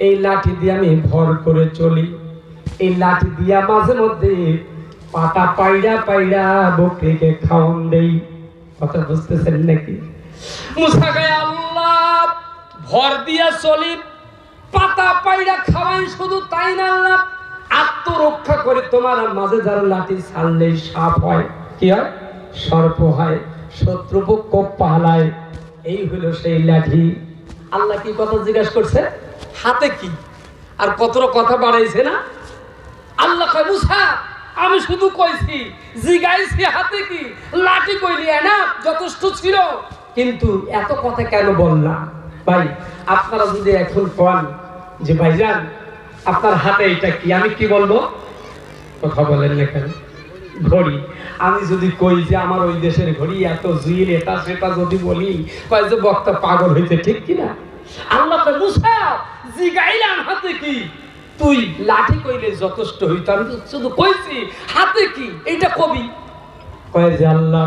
এই লাঠি দিয়ে আমি ভর করে চলি। এই লাঠি দিয়া মাঝে মধ্যে পাতা বকরিকে খাওয়ান দেই। কথা বুঝতেছেন নাকি? ভর দিয়া চলি। পাতা পাইড়া খাওয়াই শুধু তাই না, আল্লাহ? আত্মরক্ষা করে তোমার মাঝে যারা লাঠি ছাড়লেই সাপ হয়। কি হয়? সর্প হয়। শত্রুপক্ষ পালায়। এই হলো সেই লাঠি। আল্লাহ কি কথা জিজ্ঞাসা করছে? হাতে কি? আর কতটা কথা বাড়াইছে না? আল্লাহ মুসা, আমি শুধু কইছি, জিগাইছি হাতে কি? লাঠি কইলি না যথেষ্ট ছিল। কিন্তু এত কথা কেন বললাম? ভাই, আপনারা যদি এখন কন যে, ভাইজান, আপনার হাতে এটা কি? আমি কি বলব? কথা বলেন না কেন। ঘড়ি। আমি যদি কই যে আমার ওই দেশের ঘড়ি এত জুইল এটা সেটা যদি বলি, কয় যে বক্তা পাগল হইতে ঠিক কিনা আল্লাহ তো মুসা জিগাইলাম হাতে কি? তুই লাঠি কইলে যথেষ্ট হইতো। আমি শুধু কইছি, হাতে কি? এইটা কবি? কয় যে, আল্লাহ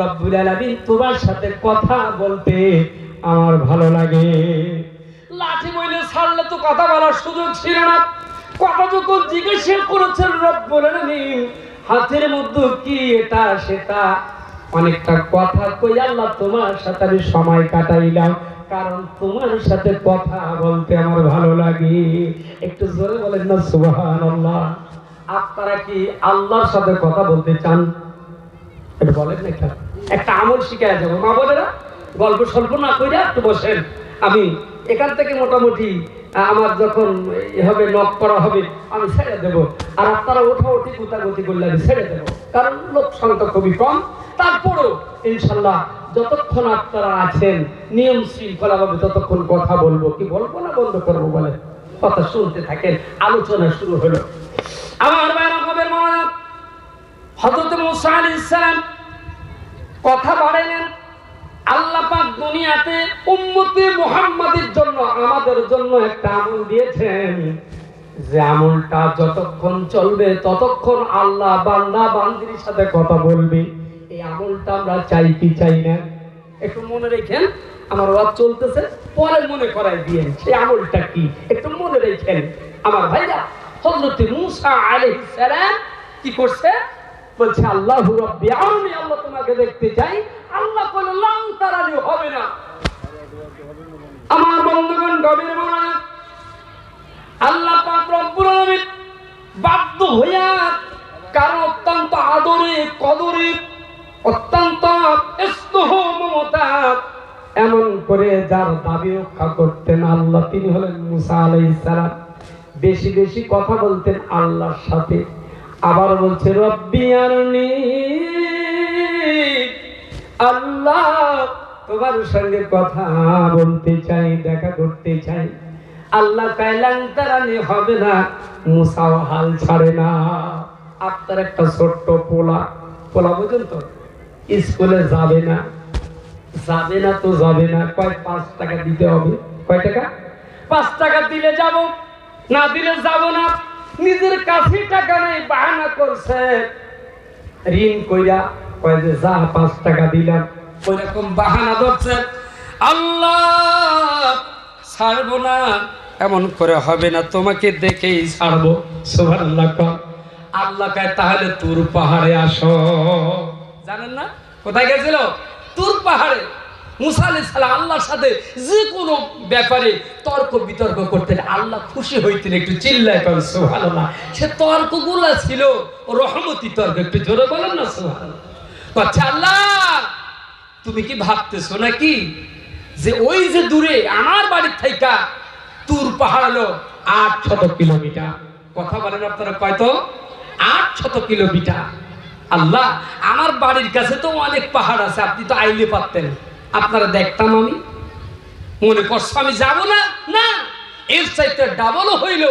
রব্বুল আলামিন তোমার সাথে কথা বলতে আমার ভালো লাগে। লাঠি বইলে ছাড়লে তো কথা বলার সুযোগ ছিল না। কথা যখন জিজ্ঞেস করেছেন রব্বুল আলামিন হাতের মধ্যে কি এটা, সেটা? অনেকটা কথা কই, আল্লাহ তোমার সাথে আমি সময় কাটাইলাম। কারণ তোমার সাথে কথা বলতে আমার ভালো লাগে। একটু জোরে বলেন না, সুবহানাল্লাহ। আপনারা কি আল্লাহর সাথে কথা বলতে চান? এটা বলেন না কেন? একটা আমল শিখায় যাব মা বোনেরা, গল্প স্বল্প না কইরা একটু বসেন। আমি এখান থেকে মোটামুটি আমার যখন হবে নক করা হবে, আমি ছেড়ে দেব। আর আপনারা ওঠা উঠি, গুতাগুতি করলে আমি ছেড়ে দেব। কারণ লোক সংখ্যা খুবই কম। তারপরও, ইনশাল্লাহ, যতক্ষণ আপনারা আছেন, নিয়ম শৃঙ্খলা ভাবে ততক্ষণ কথা বলব। কি বলব না বন্ধ করব বলে? কথা শুনতে থাকেন, আলোচনা শুরু হলো। আমার বাইরা মনে হজরত মুসা আলাইহিস সালাম, কথা বাড়াইলেন। আল্লাহ দুনিয়াতে উম্মতে মুহাম্মাদের জন্য, আমাদের জন্য একটা আমল দিয়েছেন। যে আমলটা যতক্ষণ চলবে, ততক্ষণ আল্লাহ বান্দা বান্দির সাথে কথা বলবে। এই আমলটা আমরা চাই কি চাই না। একটু মনে রেখেন, আমার ওয়াজ চলতেছে, পরে মনে করাই দিয়ে সেই আমলটা কি? একটু মনে রেখেন। আমার ভাইরা, হযরত মুসা আলাইহিস সালাম কি করছে? বলছে, আল্লাহ রব্বি, আমি আল্লাহ তোমাকে দেখতে চাই। আল্লাহ বলে লাং তারানি হবে না। আমার বন্ধুগণ, গভীর মনে আল্লাহ পাক রব্বুল আলামিন বাধ্য হইয়া কারণ অত্যন্ত আদরে, কদরে, অত্যন্ত স্নেহ, মমতা এমন করে যার দাবি রক্ষা করতেন আল্লাহ, তিনি হলেন মুসা আলাইহিস বেশি বেশি কথা বলতেন আল্লাহর সাথে। আবার বলছে, রব্বি আরনি, আল্লাহ তোমার সঙ্গে কথা বলতে চাই, দেখা করতে চাই। আল্লাহ কাইলাং তারানি হবে না, মুসাও হাল ছাড়ে না। আপনার একটা ছোট্ট পোলা পোলা বুঝুন তো, স্কুলে যাবে না যাবে না তো যাবে না, কয় পাঁচ টাকা দিতে হবে? কয় টাকা? পাঁচ টাকা দিলে যাব, না দিলে যাব না। নিজের কাছে টাকা নেই বাহানা করছে। ঋণ কইরা কয় যে, যা, পাঁচ টাকা দিলাম। ওইরকম বাহানা ধরছে। আল্লাহ, ছাড়বো না, এমন করে হবে না, তোমাকে দেখেই ছাড়বো। সোভার আল্লাহ আল্লাহ কয়, তাহলে তুর পাহাড়ে আসো। জানেন না? কোথায় গেছিল? তুর পাহাড়ে। মুসা সালাম আল্লাহর সাথে যে কোনো ব্যাপারে তর্ক বিতর্ক করতেন। আল্লাহ খুশি হইতেন, একটু চিল্লায় করেন সুবহানাল্লাহ। সে তর্কগুলো ছিল রহমতি তর্ক, একটু জোরে বলেন না, সুবহানাল্লাহ। আচ্ছা আল্লাহ, তুমি কি ভাবতেছো নাকি যে ওই যে দূরে, আমার বাড়ির থাইকা তুর পাহাড় হলো আট শত কিলোমিটার? কথা বলেন আপনারা কয়তো? আট শত কিলোমিটার। আল্লাহ, আমার বাড়ির কাছে তো অনেক পাহাড় আছে, আপনি তো আইলে পারতেন। আপনারা দেখতাম আমি। মনে করছ আমি যাব না? না। এর চাইতে ডাবলও হইল,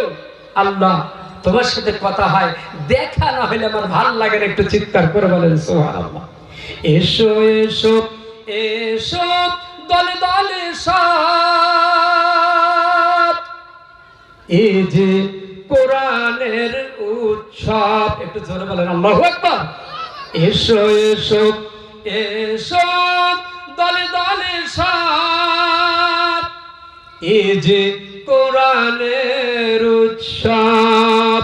আল্লাহ, তোমার সাথে কথা হয়। দেখা না হইলে আমার ভালো লাগে একটু চিৎকার করে বলেন সোহান আল্লাহ এসো এসো এসো, দলে দলে এ যে কোরআনের উৎসব, একটু জোরে বলেন, আল্লাহু আকবার। এসো এসো এসো। দলে এ যে কোরআনের উৎসব।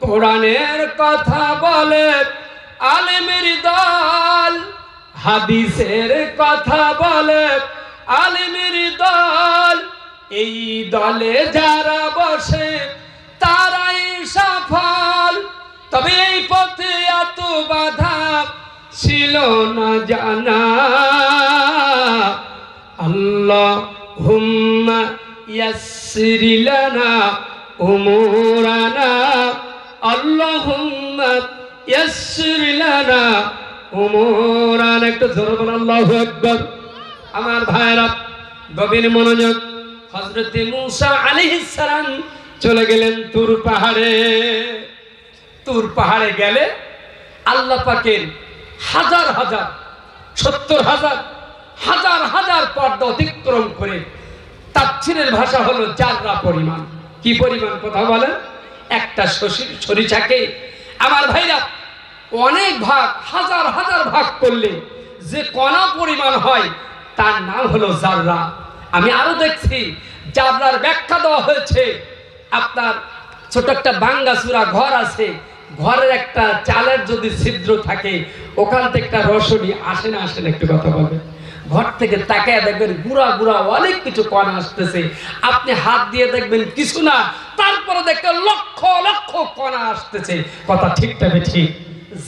কোরআনের কথা বলে আলেমের দল। হাদিসের কথা বলে আলেমের দল। এই দলে যারা বসে, তারাই সফল। তবে এই পথে এত বাধা ছিল না জানা। আল্লাহ হুম্মা ইয়াসসির লানা উমুরানা। আল্লাহুম্মা ইয়াসসির লানা উমুরানা। একটু জোরে বল আল্লাহু আকবার। আমার ভাইরা গভীর মনোযোগ। হযরত মূসা আলাইহিস সালাম চলে গেলেন তুর পাহাড়ে। তুর পাহাড়ে গেলে আল্লাহ পাকের হাজার হাজার, সত্তর হাজার হাজার হাজার পর্দা অতিক্রম করে তাচ্ছিরের ভাষা হলো চাররা পরিমাণ। কি পরিমাণ কথা বলেন? একটা সরিষাকে আমার ভাইরা অনেক ভাগ, হাজার হাজার ভাগ করলে যে কণা পরিমাণ হয়, তার নাম হলো জাররা। আমি আরও দেখছি, জাররার ব্যাখ্যা দেওয়া হয়েছে। আপনার ছোট একটা বাঙ্গাসুরা ঘর আছে ঘরের একটা চালের যদি ছিদ্র থাকে, ওখান থেকে একটা রসনি আসে না, আসে একটু কথা বলবেন ঘর থেকে তাকায় দেখবেন গুড়া গুড়া অনেক কিছু কণা আসতেছে। আপনি হাত দিয়ে দেখবেন কিছু না, তারপরে দেখবেন লক্ষ লক্ষ কণা আসতেছে। কথা ঠিকটা ঠিক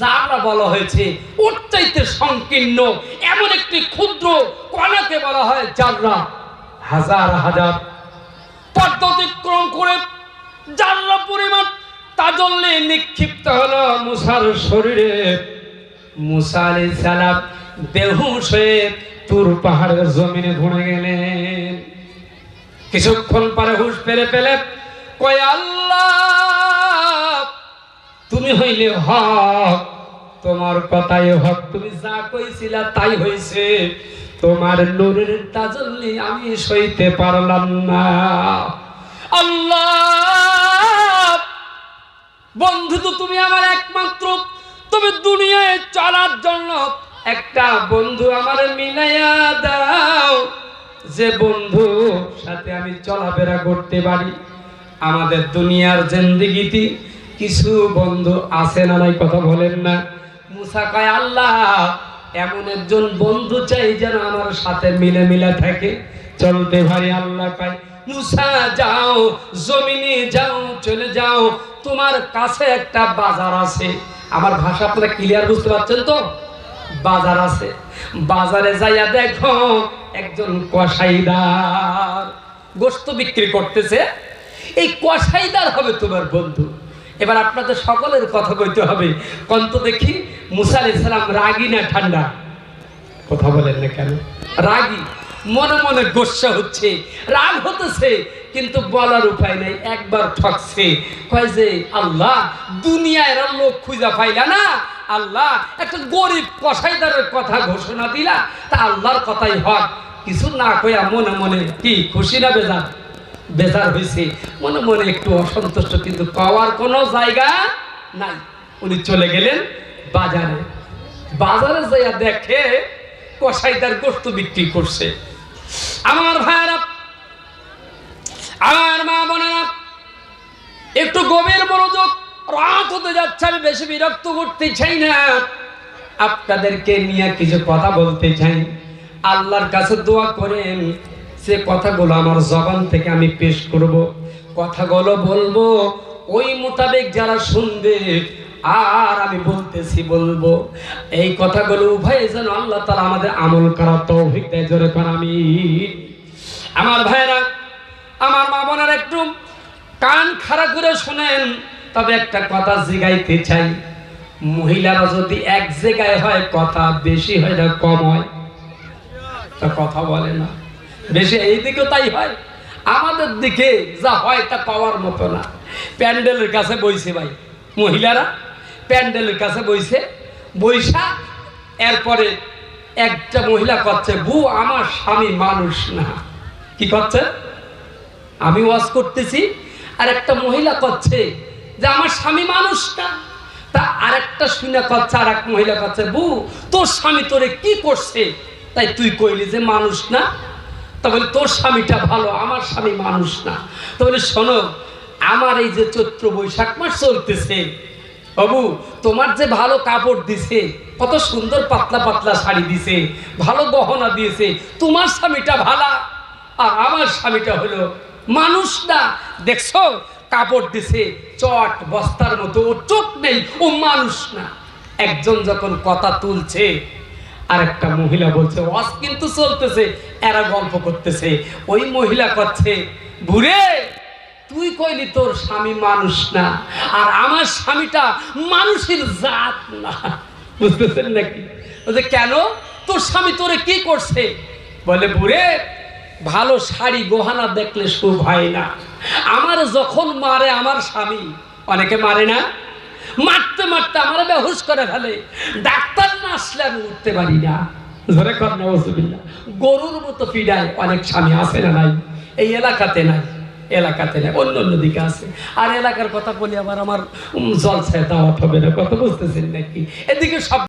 যারা বলা হয়েছে, ওর সংকীর্ণ, এমন একটি ক্ষুদ্র কণাকে বলা হয় যাররা হাজার হাজার। পথ অতিক্রম করে জানলা পরিমাণ তাজল্যে নিক্ষিপ্ত হলো মুসার শরীরে। মুসা আলাইহিস সালাম হয়ে তুর পাহাড়ের জমিনে ঘুরে গেলেন। কিছুক্ষণ পরে হুশ পেরে পেলে কয়, আল্লাহ, তুমি হইলে হক, তোমার কথাই হক। তুমি যা কইছিলা তাই হইছে। তোমার নূরের তাজল্লি আমি সইতে পারলাম না। আল্লাহ তুমি আমার একমাত্র। তুমি দুনিয়ায় চলার জন্য একটা বন্ধু আমার মিলাইয়া দাও। যে বন্ধু সাথে আমি চলাফেরা করতে পারি, আমাদের দুনিয়ার জিন্দিগিতে কিছু বন্ধু আছে না নাই কথা বলেন না। মুসা কয়, আল্লাহ, এমন একজন বন্ধু চাই যেন আমার সাথে মিলে মিলে থাকে। চলতে পারি, আল্লাহ কয় মুসা যাও, জমিনে যাও, চলে যাও। তোমার কাছে একটা বাজার আছে। আমার ভাষা আপনারা ক্লিয়ার বুঝতে পারছেন তো? বাজার আছে। বাজারে যাইয়া দেখো একজন কসাইদার গোস্ত বিক্রি করতেছে। এই কসাইদার হবে তোমার বন্ধু। এবার আপনাদের সকলের কথা কইতে হবে। কন্ত দেখি মুসা আলাইহিস সালাম রাগি না ঠান্ডা? কথা বলেন না কেন? রাগি। মনে মনে গোসা হচ্ছে, রাগ হতেছে, কিন্তু বলার উপায় নাই, একবার ঠকছে। কয় যে, আল্লাহ দুনিয়ায় এরা লোক খুঁজা পাইলা না? আল্লাহ, একটা গরিব কসাইদারের কথা ঘোষণা দিলা, তা আল্লাহর কথাই হক। কিছু না কইয়া মনে মনে কি খুশি না বেজার? বেজার হয়েছে মনে মনে একটু অসন্তুষ্ট, কিন্তু পাওয়ার কোনো জায়গা নাই। উনি চলে গেলেন বাজারে। বাজারে যাইয়া দেখে কসাইদার গোস্ত বিক্রি করছে। আমার ভাইয়ারা, আমার মা বোনেরা, একটু গভীর মনোযোগ, রাত হতে যাচ্ছে, আমি বেশি বিরক্ত করতে চাই না। আপনাদেরকে নিয়ে কিছু কথা বলতে চাই। আল্লাহর কাছে দোয়া করেন, সে কথাগুলো আমার জবান থেকে আমি পেশ করব। কথাগুলো বলব, ওই মোতাবেক যারা শুনবে আর আমি বলতেছি, বলব, এই কথাগুলো উভয় যেন আল্লাহ তালা আমাদের আমল করা তৌফিক দেয়, জোরে আমি আমার ভাইরা আমার মা বোনের একটু কান খাড়া করে শোনেন, তবে একটা কথা জিগাইতে চাই। মহিলারা যদি এক জায়গায় হয়, কথা বেশি হয় না, কম হয়। তা কথা বলে না। বেশি এই দিকে তাই হয়। আমাদের দিকে যা হয় তা পাওয়ার মতো না। প্যান্ডেলের কাছে বইছে ভাই, মহিলারা প্যান্ডেলের কাছে বইছে বৈশা এরপরে একটা মহিলা করছে বু আমার স্বামী মানুষ না। কি করছে আমি ওয়াজ করতেছি, আর একটা মহিলা করছে যে, আমার স্বামী মানুষ না। তা আরেকটা শুনে করছে আর এক মহিলা করছে বু তোর স্বামী তোরে কি করছে? তাই তুই কইলি যে, মানুষ না। তা বলে, তোর স্বামীটা ভালো, আমার স্বামী মানুষ না। তো বলে, শোনো, আমার এই যে চৈত্র বৈশাখ মাস চলতেছে বাবু, তোমার যে ভালো কাপড় দিছে, কত সুন্দর পাতলা পাতলা শাড়ি দিছে, ভালো গহনা দিয়েছে, তোমার স্বামীটা ভালা, আর আমার স্বামীটা হলো মানুষ না। দেখছ, কাপড় দিছে, চট বস্তার মতো, ও চোখ নেই, ও মানুষ না। একজন যখন কথা তুলছে আর একটা মহিলা বলছে, ওয়াজ কিন্তু চলতেছে। এরা গল্প করতেছে, ওই মহিলা করছে বুড়ে তুই কইলি তোর স্বামী মানুষ না, আর আমার স্বামীটা মানুষের জাত না। বুঝতেছেন নাকি? বলছে, কেন? তোর স্বামী তোরে কি করছে? বলে, বুড়ে, ভালো শাড়ি গহনা দেখলে শুভ হয় না। আমার যখন মারে আমার স্বামী, অনেকে মারে না। মারতে মারতে আমার বেহুশ করে ফেলে। ডাক্তার না আসলে আমি উঠতে পারি না। ধরে কর নজবিল্লা গরুর মতো পিডায় অনেক স্বামী আছে না নাই? এই এলাকাতে নাই। এলাকাতে নেই অন্য অন্য দিকে আছে। আর এলাকার কথা বলি আবার আমার জল জলসায় দাওয়াত হবে না, কথা বুঝতেছেন নাকি? এদিকে সব